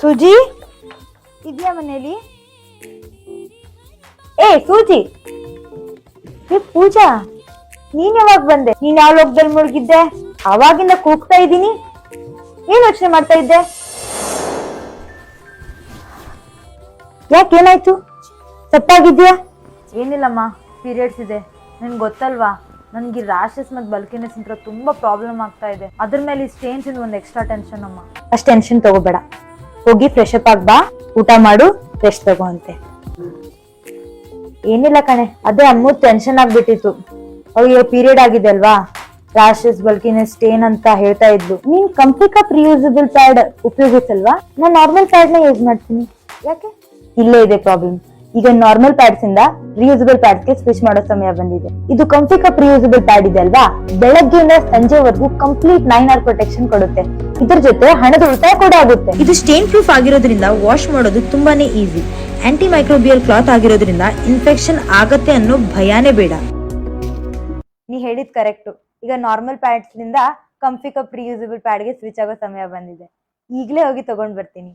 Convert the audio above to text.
ಸೂಜಿ? ಇದೆಯಾ ಮನೇಲಿ? ಏ, ಸೂಜಿ! ಏ, ಪೂಜಾ, ನೀನ್ ಯಾವಾಗ ಬಂದೆ? ನೀನ್ ಯಾವ ಲೋಕದಲ್ಲಿ ಮುಳುಗಿದ್ದೆ? ಅವಾಗಿಂದ ಕೂಗ್ತಾ ಇದ್ದೀನಿ. ಏನ್ ಯೋಚನೆ ಮಾಡ್ತಾ ಇದ್ದೆ? ಯಾಕೇನಾಯ್ತು ತಪ್ಪಾಗಿದ್ಯಾ? ಏನಿಲ್ಲಮ್ಮ ಪೀರಿಯಡ್ಸ್ ಇದೆ. ನಿನ್ಗೆ ಗೊತ್ತಲ್ವಾ? ನನ್ಗೆ ರಾಶಸ್ ಮತ್ತು ಬಲ್ಕಿನೆಸ್ ಇಂತ ತುಂಬಾ ಪ್ರಾಬ್ಲಮ್ ಆಗ್ತಾ ಇದೆ. ಅದ್ರ ಮೇಲೆ ಈ ಸ್ಟೇನ್ಸ್ ಒಂದು ಎಕ್ಸ್ಟ್ರಾ ಟೆನ್ಷನ್ ಅಮ್ಮ. ಅಷ್ಟು ಟೆನ್ಷನ್ ತಗೋಬೇಡ. ಹೋಗಿ ಫ್ರೆಶ್ ಅಪ್ ಆಗ್ ಬಾ, ಊಟ ಮಾಡು ರೆಸ್ಟ್ ತಗೋ ಅಂತೆ. ಏನಿಲ್ಲ ಕಣೆ, ಅದೇ ಅಮ್ಮ ಟೆನ್ಷನ್ ಆಗ್ಬಿಟ್ಟಿತ್ತು. ಅವ್ರಿಗೆ ಪೀರಿಯಡ್ ಆಗಿದೆ ಅಲ್ವಾ? ರಾಶಸ್ ಬಲ್ಕಿನೆಸ್ ಏನ್ ಅಂತ ಹೇಳ್ತಾ ಇದ್ಲು. ನೀನ್ ಕಂಪ್ಲಿಕಪ್ ರಿಯೂಸಬಲ್ ಪ್ಯಾಡ್ ಉಪಯೋಗಿಸಲ್ವಾ ನಾನ್ ನಾರ್ಮಲ್ ಪ್ಯಾಡ್ನ ಯೂಸ್ ಮಾಡ್ತೀನಿ. ಯಾಕೆ? ಇಲ್ಲೇ ಇದೆ ಪ್ರಾಬ್ಲಮ್ ಈಗ ನಾರ್ಮಲ್ ಪ್ಯಾಡ್ಸ್ ಇಂದ ರಿಯೂಸಬಲ್ ಪ್ಯಾಡ್ಸ್ಗೆ ಸ್ವಿಚ್ ಮಾಡೋ ಸಮಯ ಬಂದಿದೆ. ಇದು ಕಂಪ್ಲಿಕಪ್ ರಿಯೂಸಬಲ್ ಪ್ಯಾಡ್ ಇದೆ ಅಲ್ವಾ? ಬೆಳಗ್ಗೆಯಿಂದ ಸಂಜೆವರೆಗೂ ಕಂಪ್ಲೀಟ್ ನೈನ್ ಆರ್ ಪ್ರೊಟೆಕ್ಷನ್ ಕೊಡುತ್ತೆ. ಇದ್ರ ಜೊತೆ ಹಣದ ಉಳಿತಾಯ ಕೂಡ ಆಗುತ್ತೆ. ಇದು ಸ್ಟೇನ್ ಪ್ರೂಫ್ ಆಗಿರೋದ್ರಿಂದ ವಾಶ್ ಮಾಡೋದು ತುಂಬಾನೇ ಈಸಿ ಆಂಟಿ ಮೈಕ್ರೋಬಿಯಲ್ ಕ್ಲಾತ್ ಆಗಿರೋದ್ರಿಂದ ಇನ್ಫೆಕ್ಷನ್ ಆಗತ್ತೆ ಅನ್ನೋ ಭಯಾನೇ ಬೇಡ. ನೀ ಹೇಳಿದ್ ಕರೆಕ್ಟ್ ಈಗ ನಾರ್ಮಲ್ ಪ್ಯಾಡ್ಸ್ನಿಂದ ಕಂಫಿ ಕಪ್ ರಿಯೂಸಬಲ್ ಪ್ಯಾಡ್ಗೆ ಸ್ವಿಚ್ ಆಗೋ ಸಮಯ ಬಂದಿದೆ. ಈಗಲೇ ಹೋಗಿ ತಗೊಂಡ್ ಬರ್ತೀನಿ.